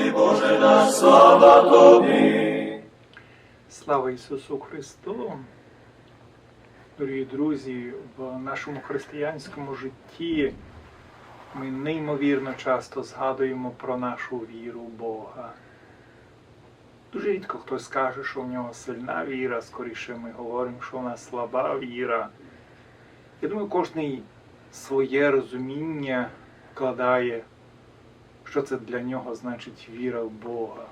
Господи Боже наш, слава Тобі. Слава Ісусу Христу! Дорогі друзі, в нашому християнському житті ми неймовірно часто згадуємо про нашу віру Бога. Дуже рідко хтось скаже, що в нього сильна віра, скоріше ми говоримо, що в нас слаба віра. Я думаю, кожен своє розуміння вкладає, що це для нього значить віра в Бога.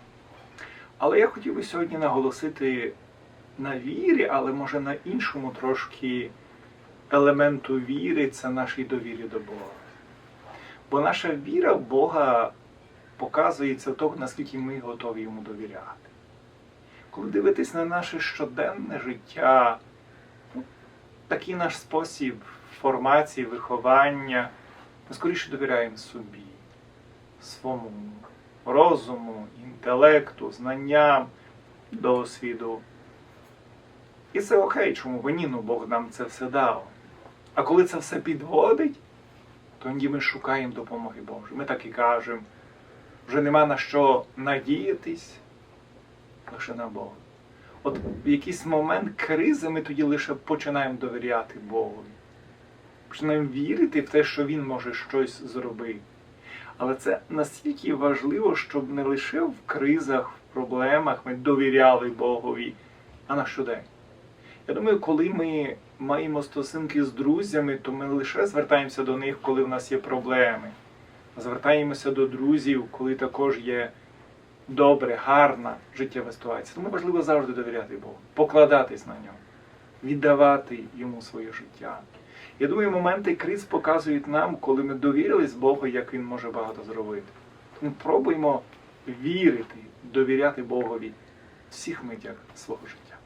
Але я хотів би сьогодні наголосити на вірі, але може на іншому трошки елементу віри це нашій довірі до Бога. Бо наша віра в Бога показується в тому, наскільки ми готові йому довіряти. Коли дивитись на наше щоденне життя, ну, такий наш спосіб формації, виховання, ми скоріше довіряємо собі, своєму розуму, інтелекту, знанням, досвіду. І це окей, чому бо ні, ну Бог нам це все дав. А коли це все підводить, то тоді ми шукаємо допомоги Божої. Ми так і кажемо, вже нема на що надіятись, лише на Бога. От в якийсь момент кризи ми тоді лише починаємо довіряти Богу. Починаємо вірити в те, що Він може щось зробити. Але це настільки важливо, щоб не лише в кризах, в проблемах ми довіряли Богові, а на щодень. Я думаю, коли ми маємо стосунки з друзями, то ми не лише звертаємося до них, коли в нас є проблеми. а Звертаємося до друзів, коли також є добре, гарна життєва ситуація. Тому важливо завжди довіряти Богу, покладатись на нього, віддавати йому своє життя. Я думаю, моменти криз показують нам, коли ми довірились Богу, як Він може багато зробити. Тому пробуємо вірити, довіряти Богові всіх митях свого життя.